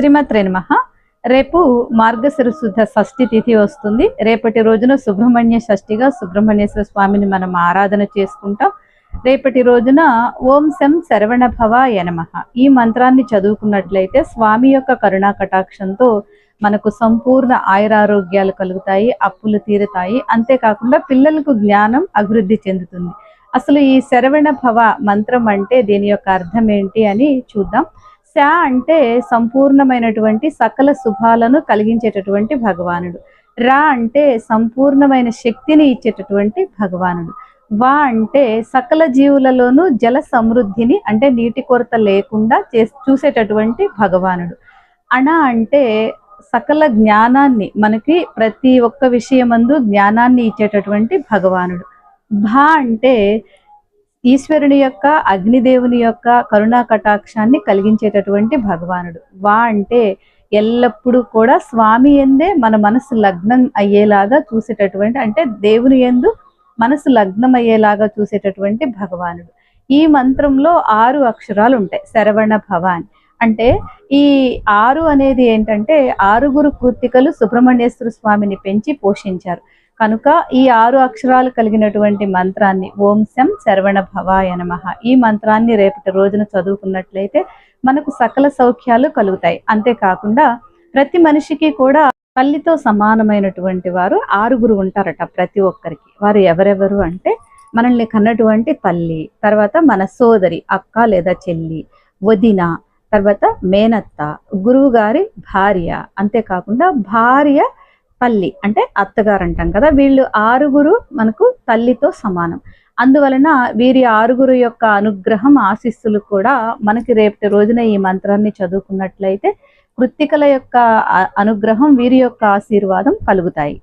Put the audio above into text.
శ్రీమత్రే నమ. రేపు మార్గశిర శుద్ధ షష్ఠి తిథి వస్తుంది. రేపటి రోజున సుబ్రహ్మణ్య షష్ఠిగా సుబ్రహ్మణ్యేశ్వర స్వామిని మనం ఆరాధన చేసుకుంటాం. రేపటి రోజున ఓం శం శరవణ భవ ఈ మంత్రాన్ని చదువుకున్నట్లయితే స్వామి యొక్క కరుణా కటాక్షంతో మనకు సంపూర్ణ ఆయురారోగ్యాలు కలుగుతాయి అప్పులు తీరుతాయి. అంతేకాకుండా పిల్లలకు జ్ఞానం అభివృద్ధి చెందుతుంది. అసలు ఈ శరవణ భవ మంత్రం అంటే దీని యొక్క అర్థం ఏంటి అని చూద్దాం. శ అంటే సంపూర్ణమైనటువంటి సకల శుభాలను కలిగించేటటువంటి భగవానుడు. రా అంటే సంపూర్ణమైన శక్తిని ఇచ్చేటటువంటి భగవానుడు. వా అంటే సకల జీవులలోనూ జల సమృద్ధిని అంటే నీటి కొరత లేకుండా చే చూసేటటువంటి భగవానుడు. అణ అంటే సకల జ్ఞానాన్ని మనకి ప్రతి ఒక్క విషయమందు జ్ఞానాన్ని ఇచ్చేటటువంటి భగవానుడు. భా అంటే ఈశ్వరుని యొక్క అగ్నిదేవుని యొక్క కరుణా కటాక్షాన్ని కలిగించేటటువంటి భగవానుడు. వా అంటే ఎల్లప్పుడూ కూడా స్వామి ఎందే మన మనసు లగ్నం అయ్యేలాగా చూసేటటువంటి అంటే దేవుని ఎందు మనసు లగ్నం అయ్యేలాగా చూసేటటువంటి భగవానుడు. ఈ మంత్రంలో ఆరు అక్షరాలు ఉంటాయి శరవణ భవాన్. అంటే ఈ ఆరు అనేది ఏంటంటే ఆరుగురు కృతికలు సుబ్రహ్మణ్యేశ్వర స్వామిని పెంచి పోషించారు. కనుక ఈ ఆరు అక్షరాలు కలిగినటువంటి మంత్రాన్ని ఓం శం శరవణ భవాయ నమః. ఈ మంత్రాన్ని రేపటి రోజున చదువుకున్నట్లయితే మనకు సకల సౌఖ్యాలు కలుగుతాయి. అంతేకాకుండా ప్రతి మనిషికి కూడా తల్లితో సమానమైనటువంటి వారు ఆరుగురు ఉంటారట ప్రతి ఒక్కరికి. వారు ఎవరెవరు అంటే మనల్ని కన్నటువంటి తల్లి తర్వాత మన సోదరి అక్క లేదా చెల్లి వదిన తర్వాత మేనత్త గురువు గారి భార్య అంతేకాకుండా భార్య తల్లి అంటే అత్తగారు అంటాం కదా. వీళ్ళు ఆరుగురు మనకు తల్లితో సమానం. అందువలన వీరి ఆరుగురు యొక్క అనుగ్రహం ఆశీస్సులు కూడా మనకి రేపటి రోజున ఈ మంత్రాన్ని చదువుకున్నట్లయితే కృత్తికల యొక్క అనుగ్రహం వీరి యొక్క ఆశీర్వాదం కలుగుతాయి.